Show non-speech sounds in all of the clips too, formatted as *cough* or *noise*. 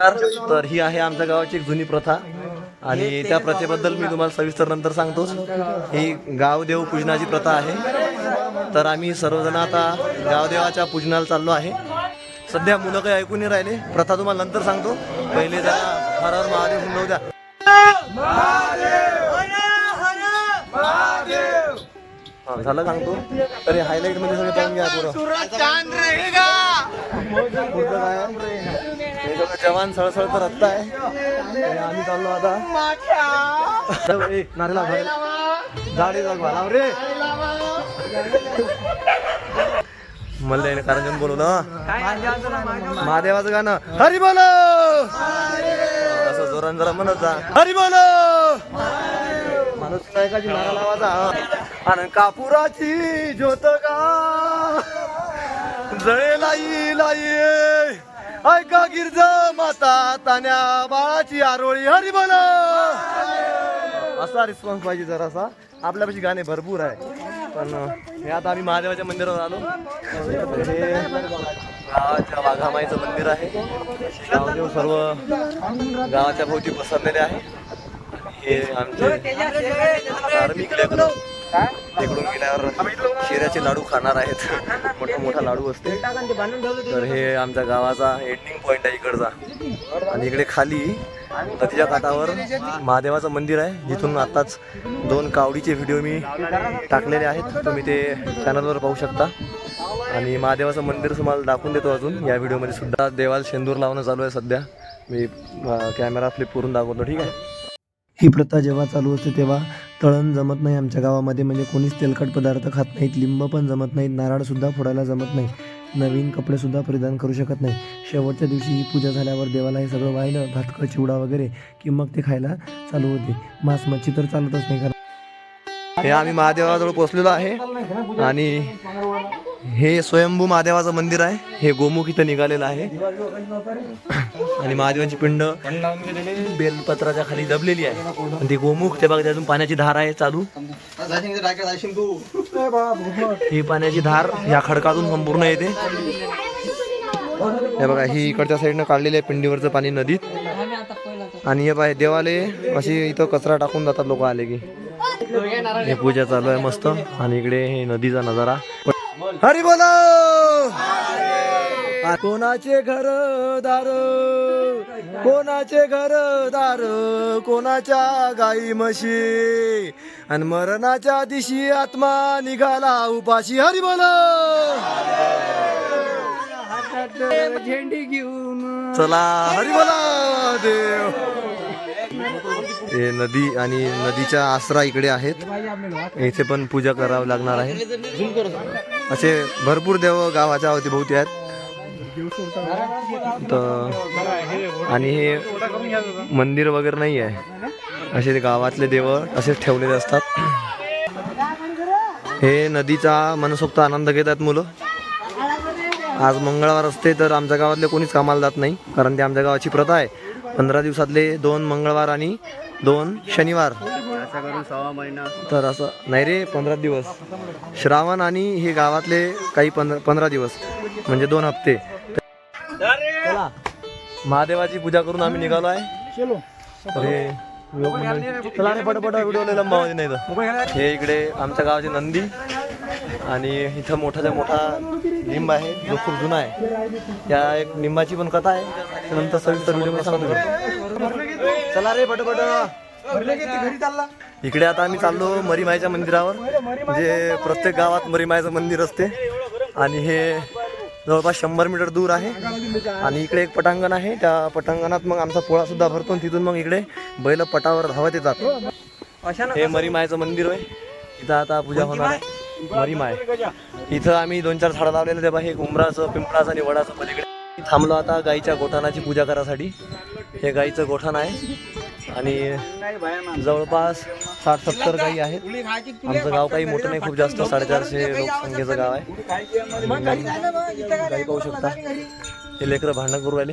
तर ही आहे आमच्या गावाची एक जुनी प्रथा. आणि त्या प्रथेबद्दल मी तुम्हाला सविस्तर नंतर सांगतोच ही गावदेव पूजनाची प्रथा आहे. तर आम्ही सर्वजण आता गावदेवाच्या पूजनाला चाललो आहे. सध्या मुलं काही ऐकून नाही राहिले. प्रथा तुम्हाला नंतर सांगतो. पहिले जरा हर हर महादेव म्हणून द्या. झालं सांगतो? तरी हायलाईटमध्ये सगळं पाहून घ्या पुरं पुढचं काय? आहे? हे सगळं जवान सळसळ तर रक्त आहे. आणि आम्ही चाललो आता. ए, नारेला झाडे जाग लाव रे. मला याने कारण बोलवलं हं. महादेवाचं गाणं. हरी बोल! असं जोरान जरा म्हणत जा. हरी बोल! माणूस नायकाची नारा लावायचा. आणि कापुराची ज्योत का? जळे लाई लाई ऐका गिरज माता तान्या बाळाची आरोळी हरी बोल. असा रिस्पॉन्स पाहिजे जरासा. आपल्यापाशी गाणे भरपूर आहे. पण हे आता आम्ही महादेवाच्या मंदिरावर आलो. हे गावाच्या वाघामाईचं मंदिर आहे. गावदेव सर्व गावाच्या भोवती पसरलेले आहे. हे आमचे धार्मिक लेकरं. तिकडून गेल्यावर शिऱ्याचे लाडू खाणार आहेत. मोठा मोठा लाडू असते तर हे आमच्या गावाचा एंडिंग पॉइंट आहे इकडचा. आणि इकडे खाली नदीच्या काठावर महादेवाचं मंदिर आहे. जिथून आताच दोन कावडीचे व्हिडिओ मी टाकलेले आहेत. तुम्ही ते चॅनलवर पाहू शकता. आणि महादेवाचं मंदिर तुम्हाला दाखवून देतो अजून. या व्हिडिओमध्ये सुद्धा देवाला शेंदूर लावणं चालू आहे सध्या. मी कॅमेरा फ्लिप करून दाखवतो. ठीक आहे? ही प्रथा जेव्हा चालू असते तेव्हा तळण जमत नाही आमच्या गावामध्ये. म्हणजे कोणीच तेलकट पदार्थ खात नाहीत लिंब पण जमत नाहीत नारळसुद्धा फोडायला जमत नाही. नवीन कपडेसुद्धा परिधान करू शकत नाही. शेवटच्या दिवशी ही पूजा झाल्यावर देवाला हे सगळं वाहिलं भातकं चिवडा वगैरे की मग ते खायला चालू होते. मांस मच्छी तर चालतच नाही कारण हे आम्ही महादेवाजवळ पोहोचलेलो आहे. आणि हे स्वयंभू महादेवाचं मंदिर आहे. हे गोमुख इथं निघालेलं आहे. आणि महादेवाची पिंड बेलपत्राच्या खाली दबलेली आहे. आणि ती गोमुख ते बघा त्यातून पाण्याची धार आहे चालू. ही पाण्याची धार या खडकातून संपूर्ण येते. हे बघा ही इकडच्या साईडनं काढलेली आहे पिंडीवरचं पाणी नदीत. आणि हे पाय देवाले अशी इथं कचरा टाकून जातात लोक आले की. हे पूजा चालू आहे मस्त. आणि इकडे हे नदीचा नजारा. हरी बोला! कोणाचे घर दार? कोणाचे घर दार? कोणाच्या गाई म्हशी? आणि मरणाच्या दिशी आत्मा निघाला उपाशी. हरी बोला! झेंडी घेऊन. चला हरी बोला देव! हे नदी आणि नदीच्या आसरा इकडे आहेत. इथे पण पूजा करावी लागणार आहे. असे भरपूर देव गावाच्या अवतीभोवती आहेत. तर आणि हे मंदिर वगैरे नाही आहे. असे गावातले देव असेच ठेवलेले असतात. हे नदीचा मनसोक्त आनंद घेतात मुलं. आज मंगळवार असते तर आमच्या गावातले कोणीच कामाला जात नाही कारण ते आमच्या गावाची प्रथा आहे. पंधरा दिवसातले दोन मंगळवार आणि दोन शनिवार. सहा महिना तर असं नाही रे पंधरा दिवस. श्रावण आणि हे गावातले काही पंधरा पंधरा दिवस म्हणजे दोन हप्ते. चला महादेवाची पूजा करून आम्ही निघालो आहे. हे मंडळी- चला पटपट व्हिडिओ नाही तर. हे इकडे आमच्या गावाचे नंदी आणि इथं मोठाच्या मोठा लिंब आहे जो खूप जुना आहे. त्या एक लिंबाची पण कथा आहे त्यानंतर सविस्तर व्हिडिओ सांगतो. चला रे पटपट. इकडे आता आम्ही चाललो मरीमाईच्या मंदिरावर. म्हणजे प्रत्येक गावात मरीमाईचं मंदिर असते. आणि हे जवळपास शंभर मीटर दूर आहे. आणि इकडे एक पटांगण आहे. त्या पटांगणात मग आमचा पोळा सुद्धा भरतो आणि तिथून मग इकडे बैल पटावर धावत येतात. हे मरीमायचं मंदिर आहे इथं आता पूजा होणार आहे. मरीमाय. इथं आम्ही दोन चार झाडं लावलेले ते हे उमराचं पिंपळाचं आणि वडाचं पलीकडे. थांबलो आता गाईच्या गोठाणाची पूजा करासाठी हे गाईचं गोठाण आहे. आणि जवळपास साठ सत्तर गाई आहेत. आमचं गाव काही मोठं नाही खूप जास्त साडेचारशे लोकसंख्येचं गाव आहे. काही गाई पाहू शकता. हे लेकरं भांडण करू राहिले.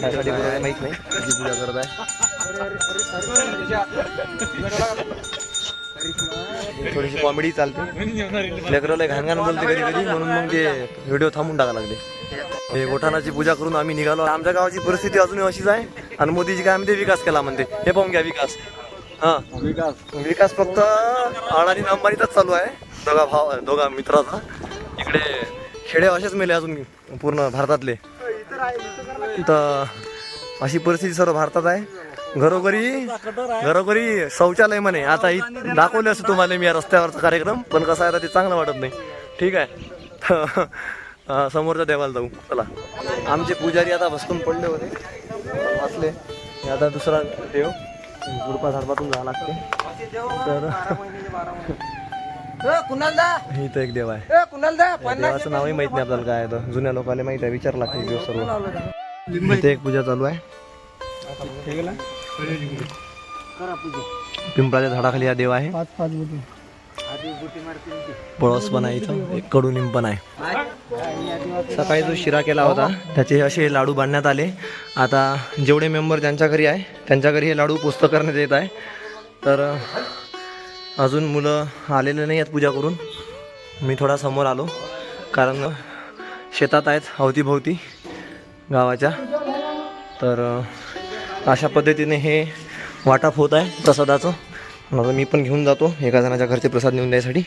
त्यासाठी करू माहीत नाही. जी पूजा करत आहे. थोडीशी कॉमेडी चालते. लेकराला लय घाण घाण बोलते कधी कधी म्हणून मग ते व्हिडिओ थांबून टाका लागले. हे गोठाणाची पूजा करून आम्ही निघालो. आमच्या गावाची परिस्थिती अजूनही अशीच आहे. आणि मोदीजी काय म्हणते विकास केला म्हणते. हे पाहून घ्या विकास. हा. विकास विकास फक्त अडाणी अंबानीचाच चालू आहे. दोघा भाव दोघा मित्राचा. इकडे खेडे असेच मेले अजून पूर्ण भारतातले. तर अशी परिस्थिती सर्व भारतात आहे. घरोघरी घरोघरी शौचालय म्हणे. आता दाखवले असं तुम्हाला मी या रस्त्यावरचा कार्यक्रम पण कसं आहे ते चांगलं वाटत नाही. ठीक आहे. *laughs* समोरच्या देवाला जाऊ. चला. आमचे पुजारी आता भस्कून पडले होते. वाचले. हे आता दुसरा देव गुडपा झाडपातून जावं लागते. तर हे इथं एक देव आहे. या देवाचं नावही माहीत नाही आपल्याला काय आहे तर. जुन्या लोकांना माहीत आहे विचार लागते देव सर्व. इथे एक पूजा चालू आहे. पिंपळाच्या झाडाखाली हा देव आहे. पाच पाच पळस पण आहे इथं एक कडुनिंब पण आहे. सकाळी जो शिरा केला होता त्याचे असे लाडू बांधण्यात आले. आता जेवढे मेंबर ज्यांच्या घरी आहे त्यांच्या घरी हे लाडू पुस्तक करण्यात येत आहे. तर अजून मुलं आलेले नाही आहेत पूजा करून. मी थोडा समोर आलो कारण शेतात आहेत अवतीभोवती गावाच्या. तर अशा पद्धतीने हे वाटप होत आहे प्रसादाचं. आता मी पण घेऊन जातो एका जणाच्या घरचे प्रसाद नेऊन द्यायसाठी.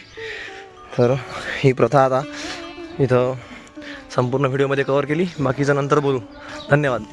तर ही प्रथा आता इथं संपूर्ण व्हिडिओमध्ये कवर केली. बाकीचं नंतर बोलू. धन्यवाद.